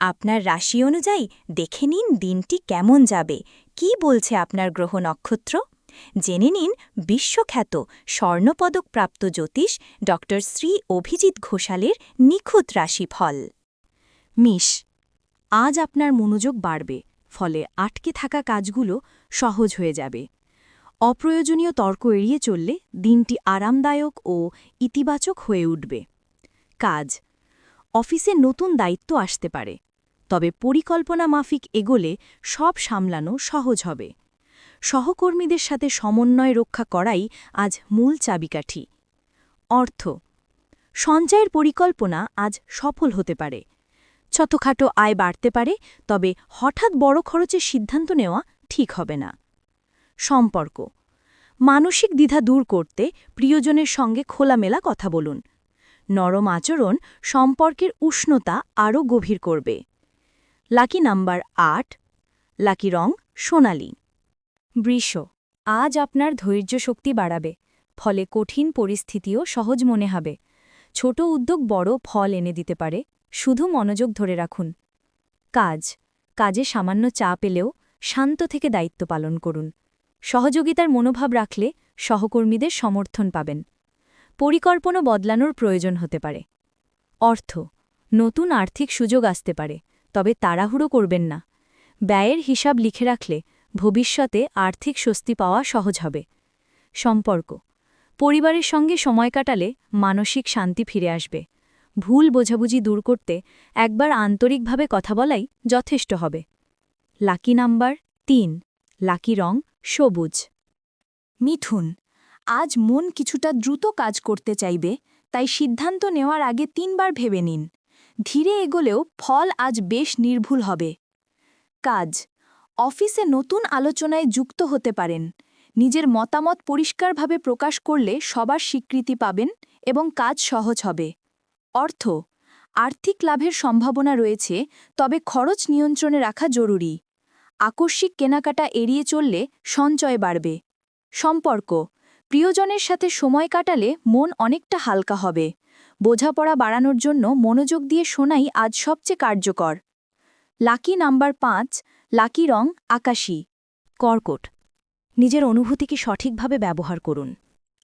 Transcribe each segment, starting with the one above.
আপনার রাশি অনুযায়ী দেখে নিন দিনটি কেমন যাবে। কি বলছে আপনার গ্রহ নক্ষত্র? জেনে নিন বিশ্বখ্যাত স্বর্ণপদকপ্রাপ্ত জ্যোতিষ ড শ্রী অভিজিৎ ঘোষালের নিখুঁত রাশিফল। মিশ আজ আপনার মনোযোগ বাড়বে, ফলে আটকে থাকা কাজগুলো সহজ হয়ে যাবে। অপ্রয়োজনীয় তর্ক এড়িয়ে চললে দিনটি আরামদায়ক ও ইতিবাচক হয়ে উঠবে। কাজ, অফিসে নতুন দায়িত্ব আসতে পারে। তবে পরিকল্পনা মাফিক এগোলে সব সামলানো সহজ হবে। সহকর্মীদের সাথে সমন্বয় রক্ষা করাই আজ মূল চাবিকাঠি। অর্থ, সঞ্চয়ের পরিকল্পনা আজ সফল হতে পারে। ছোটখাটো আয় বাড়তে পারে, তবে হঠাৎ বড় খরচের সিদ্ধান্ত নেওয়া ঠিক হবে না। সম্পর্ক, মানসিক দ্বিধা দূর করতে প্রিয়জনের সঙ্গে খোলামেলা কথা বলুন। নরম আচরণ সম্পর্কের উষ্ণতা আরও গভীর করবে। লাকি নাম্বার আট, লাকি রং সোনালি। বৃষ, আজ আপনার ধৈর্য শক্তি বাড়াবে, ফলে কঠিন পরিস্থিতিও সহজ মনে হবে। ছোট উদ্যোগ বড় ফল এনে দিতে পারে, শুধু মনোযোগ ধরে রাখুন। কাজ, কাজে সামান্য চা পেলেও শান্ত থেকে দায়িত্ব পালন করুন। সহযোগিতার মনোভাব রাখলে সহকর্মীদের সমর্থন পাবেন। পরিকল্পনা বদলানোর প্রয়োজন হতে পারে। অর্থ, নতুন আর্থিক সুযোগ আসতে পারে। তবে তাড়াহুড়ো করবেন না। ব্যয়ের হিসাব লিখে রাখলে ভবিষ্যতে আর্থিক স্বস্তি পাওয়া সহজ হবে। সম্পর্ক। পরিবারের সঙ্গে সময় কাটালে মানসিক শান্তি ফিরে আসবে। ভুল বোঝাবুঝি দূর করতে একবার আন্তরিকভাবে কথা বলাই যথেষ্ট হবে। লাকি নাম্বার তিন। লাকি রং সবুজ। মিথুন, আজ মন কিছুটা দ্রুত কাজ করতে চাইবে, তাই সিদ্ধান্ত নেওয়ার আগে তিনবার ভেবে নিন। ধীরে এগোলেও ফল আজ বেশ নির্ভুল হবে। কাজ। অফিসে নতুন আলোচনায় যুক্ত হতে পারেন। নিজের মতামত পরিষ্কারভাবে প্রকাশ করলে সবার স্বীকৃতি পাবেন এবং কাজ সহজ হবে। অর্থ। আর্থিক লাভের সম্ভাবনা রয়েছে, তবে খরচ নিয়ন্ত্রণে রাখা জরুরি। আকস্মিক কেনাকাটা এড়িয়ে চললে সঞ্চয় বাড়বে। সম্পর্ক। প্রিয়জনের সাথে সময় কাটালে মন অনেকটা হালকা হবে। বোঝাপড়া বাড়ানোর জন্য মনোযোগ দিয়ে শোনাই আজ সবচেয়ে কার্যকর। লাকি নাম্বার পাঁচ, লাকি রং, আকাশী। কর্কট। নিজের অনুভূতিকে সঠিকভাবে ব্যবহার করুন।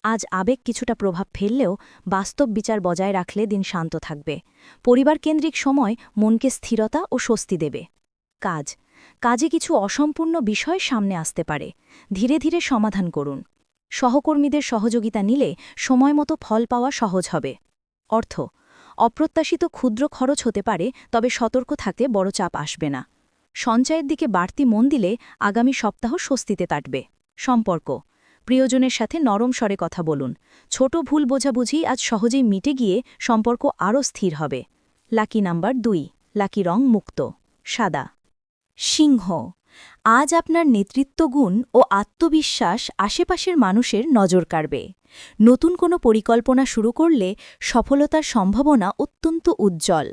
আজ আবেগ কিছুটা প্রভাব ফেললেও বাস্তব বিচার বজায় রাখলে দিন শান্ত থাকবে। পরিবার কেন্দ্রিক সময় মনকে স্থিরতা ও স্বস্তি দেবে। কাজ। কাজে কিছু অসম্পূর্ণ বিষয় সামনে আসতে পারে। ধীরে ধীরে সমাধান করুন। সহকর্মীদের সহযোগিতা নিলে সময়মতো ফল পাওয়া সহজ হবে। অর্থ। অপ্রত্যাশিত ক্ষুদ্র খরচ হতে পারে, তবে সতর্ক থাকতে বড় চাপ আসবে না। সঞ্চয়ের দিকে বাড়তি মন দিলে আগামী সপ্তাহ স্বস্তিতে কাটবে। সম্পর্ক। প্রিয়জনের সাথে নরম স্বরে কথা বলুন। ছোট ভুল বোঝাবুঝি আজ সহজেই মিটে গিয়ে সম্পর্ক আরও স্থির হবে। লাকি নাম্বার দুই। লাকি রং মুক্ত। সাদা। সিংহ। আজ আপনার নেতৃত্বগুণ ও আত্মবিশ্বাস আশেপাশের মানুষের নজর কাড়বে। নতুন কোনো পরিকল্পনা শুরু করলে সফলতার সম্ভাবনা অত্যন্ত উজ্জ্বল।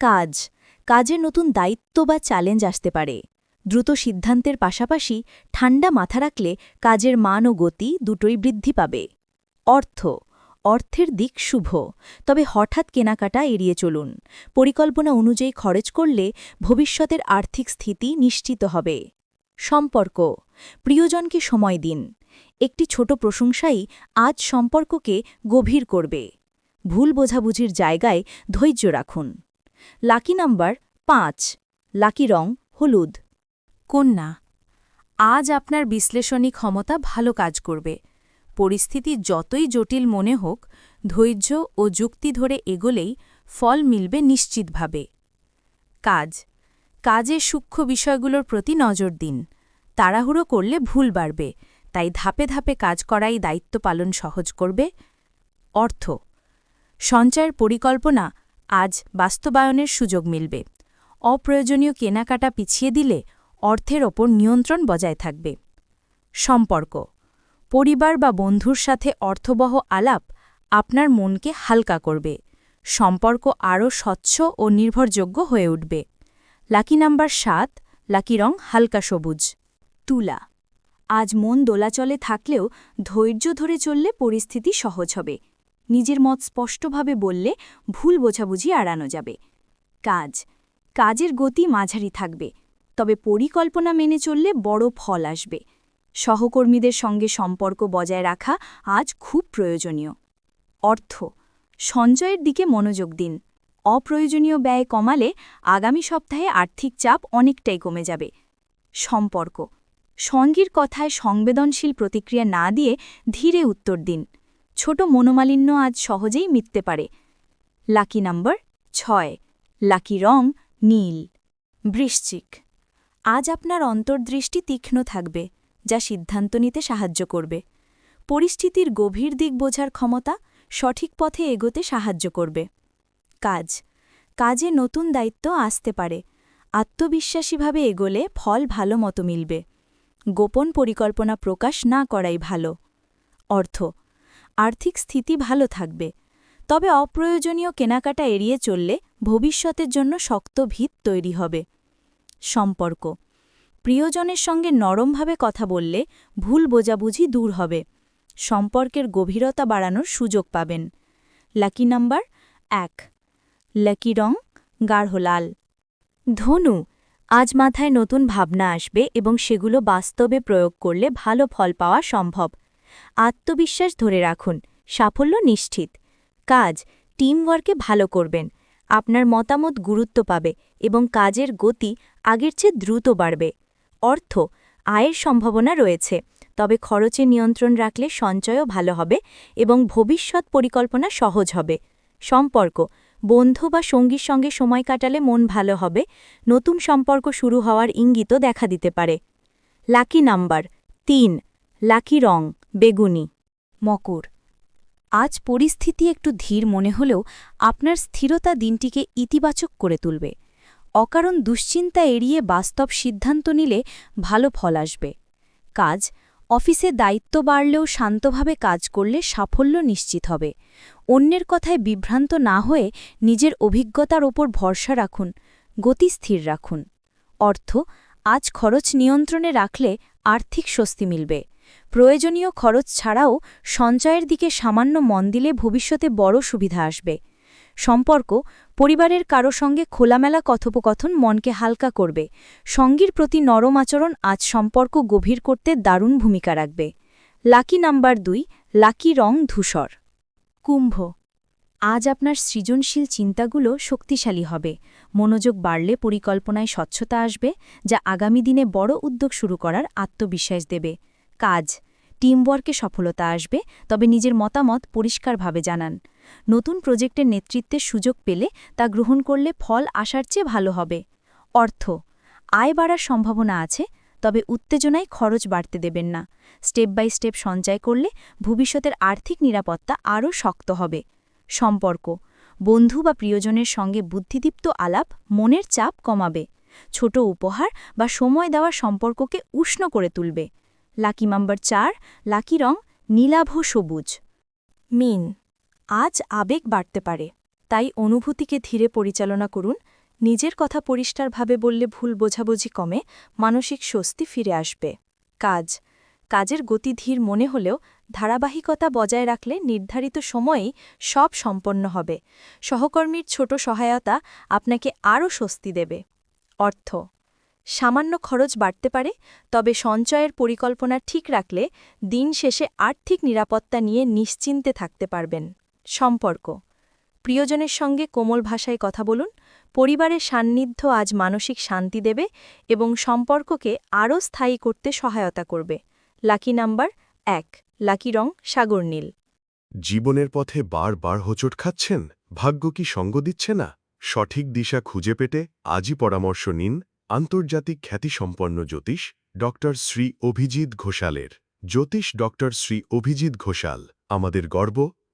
কাজ। কাজে নতুন দায়িত্ব বা চ্যালেঞ্জ আসতে পারে। দ্রুত সিদ্ধান্তের পাশাপাশি ঠান্ডা মাথা রাখলে কাজের মান ও গতি দুটোই বৃদ্ধি পাবে। অর্থ। অর্থের দিক শুভ, তবে হঠাৎ কেনাকাটা এড়িয়ে চলুন। পরিকল্পনা অনুযায়ী খরচ করলে ভবিষ্যতের আর্থিক স্থিতি নিশ্চিত হবে। সম্পর্ক, প্রিয়জনকে সময় দিন। একটি ছোট প্রশংসাই আজ সম্পর্ককে গভীর করবে। ভুল বোঝাবুঝির জায়গায় ধৈর্য রাখুন। লাকি নাম্বার পাঁচ, লাকি রং, হলুদ। কন্যা, আজ আপনার বিশ্লেষণী ক্ষমতা ভালো কাজ করবে। পরিস্থিতি যতই জটিল মনে হোক, ধৈর্য ও যুক্তি ধরে এগোলেই ফল মিলবে নিশ্চিতভাবে। কাজ। কাজে সূক্ষ্ম বিষয়গুলোর প্রতি নজর দিন। তাড়াহুড়ো করলে ভুল বাড়বে, তাই ধাপে ধাপে কাজ করাই দায়িত্ব পালন সহজ করবে। অর্থ। সঞ্চয়ের পরিকল্পনা আজ বাস্তবায়নের সুযোগ মিলবে। অপ্রয়োজনীয় কেনাকাটা পিছিয়ে দিলে অর্থের ওপর নিয়ন্ত্রণ বজায় থাকবে। সম্পর্ক। পরিবার বা বন্ধুর সাথে অর্থবহ আলাপ আপনার মনকে হালকা করবে। সম্পর্ক আরও স্বচ্ছ ও নির্ভরযোগ্য হয়ে উঠবে। লাকি নাম্বার সাত, লাকি রং হালকা সবুজ। তুলা। আজ মন দোলাচলে থাকলেও ধৈর্য ধরে চললে পরিস্থিতি সহজ হবে। নিজের মত স্পষ্টভাবে বললে ভুল বোঝাবুঝি এড়ানো যাবে। কাজ। কাজের গতি মাঝারি থাকবে, তবে পরিকল্পনা মেনে চললে বড় ফল আসবে। সহকর্মীদের সঙ্গে সম্পর্ক বজায় রাখা আজ খুব প্রয়োজনীয়। অর্থ, সঞ্চয়ের দিকে মনোযোগ দিন। অপ্রয়োজনীয় ব্যয় কমালে আগামী সপ্তাহে আর্থিক চাপ অনেকটাই কমে যাবে। সম্পর্ক, সঙ্গীর কথায় সংবেদনশীল প্রতিক্রিয়া না দিয়ে ধীরে উত্তর দিন। ছোট মনোমালিন্য আজ সহজেই মিটতে পারে। লাকি নাম্বার ছয়, লাকি রং নীল। বৃশ্চিক, আজ আপনার অন্তর্দৃষ্টি তীক্ষ্ণ থাকবে। যা সিদ্ধান্ত নিতে সাহায্য করবে। পরিস্থিতির গভীর দিক বোঝার ক্ষমতা সঠিক পথে এগোতে সাহায্য করবে। কাজ। কাজে নতুন দায়িত্ব আসতে পারে। আত্মবিশ্বাসীভাবে এগোলে ফল ভালো মতো মিলবে। গোপন পরিকল্পনা প্রকাশ না করাই ভালো। অর্থ। আর্থিক স্থিতি ভালো থাকবে। তবে অপ্রয়োজনীয় কেনাকাটা এড়িয়ে চললে ভবিষ্যতের জন্য শক্ত ভিত তৈরি হবে। সম্পর্ক। প্রিয়জনের সঙ্গে নরমভাবে কথা বললে ভুল বোঝাবুঝি দূর হবে। সম্পর্কের গভীরতা বাড়ানোর সুযোগ পাবেন। লাকি নাম্বার এক। লাকি রং গাঢ় লাল ধনু, আজ মাথায় নতুন ভাবনা আসবে এবং সেগুলো বাস্তবে প্রয়োগ করলে ভালো ফল পাওয়া সম্ভব। আত্মবিশ্বাস ধরে রাখুন, সাফল্য নিশ্চিত। কাজ টিমওয়ার্কে ভালো করবেন। আপনার মতামত গুরুত্ব পাবে এবং কাজের গতি আগের চেয়ে দ্রুত বাড়বে। অর্থ, আয়ের সম্ভাবনা রয়েছে। তবে খরচে নিয়ন্ত্রণ রাখলে সঞ্চয়ও ভালো হবে এবং ভবিষ্যৎ পরিকল্পনা সহজ হবে। সম্পর্ক, বন্ধু বা সঙ্গীর সঙ্গে সময় কাটালে মন ভালো হবে, নতুন সম্পর্ক শুরু হওয়ার ইঙ্গিতও দেখা দিতে পারে। লাকি নাম্বার, তিন, লাকি রং, বেগুনি। মকর, আজ পরিস্থিতি একটু ধীর মনে হলেও আপনার স্থিরতা দিনটিকে ইতিবাচক করে তুলবে। অকারণ দুশ্চিন্তা এড়িয়ে বাস্তব সিদ্ধান্ত নিলে ভালো ফল আসবে। কাজ, অফিসে দায়িত্ব বাড়লেও শান্তভাবে কাজ করলে সাফল্য নিশ্চিত হবে। অন্যের কথায় বিভ্রান্ত না হয়ে নিজের অভিজ্ঞতার ওপর ভরসা রাখুন, গতি স্থির রাখুন। অর্থ, আজ খরচ নিয়ন্ত্রণে রাখলে আর্থিক স্বস্তি মিলবে। প্রয়োজনীয় খরচ ছাড়াও সঞ্চয়ের দিকে সামান্য মন দিলে ভবিষ্যতে বড় সুবিধা আসবে। সম্পর্ক পরিবারের কারও সঙ্গে খোলামেলা কথোপকথন মনকে হালকা করবে। সঙ্গীর প্রতি নরম আচরণ আজ সম্পর্ক গভীর করতে দারুণ ভূমিকা রাখবে। লাকি নাম্বার দুই, লাকি রং ধূসর। কুম্ভ। আজ আপনার সৃজনশীল চিন্তাগুলো শক্তিশালী হবে। মনোযোগ বাড়লে পরিকল্পনায় স্বচ্ছতা আসবে, যা আগামী দিনে বড় উদ্যোগ শুরু করার আত্মবিশ্বাস দেবে। কাজ। টিমওয়ার্কে সফলতা আসবে, তবে নিজের মতামত পরিষ্কারভাবে জানান। নতুন প্রজেক্টের নেতৃত্বের সুযোগ পেলে তা গ্রহণ করলে ফল আসার চেয়ে ভালো হবে। অর্থ, আয় বাড়ার সম্ভাবনা আছে, তবে উত্তেজনায় খরচ বাড়তে দেবেন না। স্টেপ বাই স্টেপ সঞ্চয় করলে ভবিষ্যতের আর্থিক নিরাপত্তা আরও শক্ত হবে। সম্পর্ক, বন্ধু বা প্রিয়জনের সঙ্গে বুদ্ধিদীপ্ত আলাপ মনের চাপ কমাবে। ছোট উপহার বা সময় দেওয়া সম্পর্ককে উষ্ণ করে তুলবে। লাকি নাম্বার চার, লাকি রং নীলাভ সবুজ। মিন আজ আবেগ বাড়তে পারে। তাই অনুভূতিকে ধীরে পরিচালনা করুন, নিজের কথা পরিষ্কারভাবে বললে ভুল বোঝাবুঝি কমে, মানসিক স্বস্তি ফিরে আসবে। কাজ। কাজের গতি ধীর মনে হলেও ধারাবাহিকতা বজায় রাখলে নির্ধারিত সময়েই সব সম্পন্ন হবে। সহকর্মীর ছোট সহায়তা আপনাকে আরও স্বস্তি দেবে। অর্থ। সামান্য খরচ বাড়তে পারে, তবে সঞ্চয়ের পরিকল্পনা ঠিক রাখলে দিন শেষে আর্থিক নিরাপত্তা নিয়ে নিশ্চিন্তে থাকতে পারবেন। সম্পর্ক। প্রিয়জনের সঙ্গে কোমল ভাষায় কথা বলুন। পরিবারের সান্নিধ্য আজ মানসিক শান্তি দেবে এবং সম্পর্ককে আরও স্থায়ী করতে সহায়তা করবে। লাকি নাম্বার এক। লাকি রং সাগর নীল। জীবনের পথে বারবার হোঁচট খাচ্ছেন? ভাগ্য কি সঙ্গ দিচ্ছে না? সঠিক দিশা খুঁজে পেতে আজই পরামর্শ নিন আন্তর্জাতিক খ্যাতিসম্পন্ন জ্যোতিষ ড. শ্রী অভিজিৎ ঘোষালের। জ্যোতিষ ড. শ্রী অভিজিৎ ঘোষাল, আমাদের গর্ব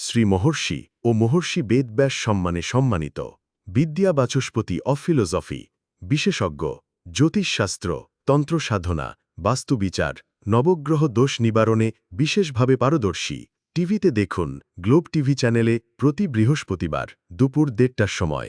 শ্রী মহর্ষি ও মহর্ষি বেদব্যাস সম্মানে সম্মানিত। বিদ্যা বাচস্পতি অফ ফিলোজফি বিশেষজ্ঞ, জ্যোতিষশাস্ত্র, তন্ত্রসাধনা, বাস্তুবিচার, নবগ্রহ দোষ নিবারণে বিশেষভাবে পারদর্শী। টিভিতে দেখুন গ্লোব টিভি চ্যানেলে প্রতি বৃহস্পতিবার দুপুর দেড়টার সময়।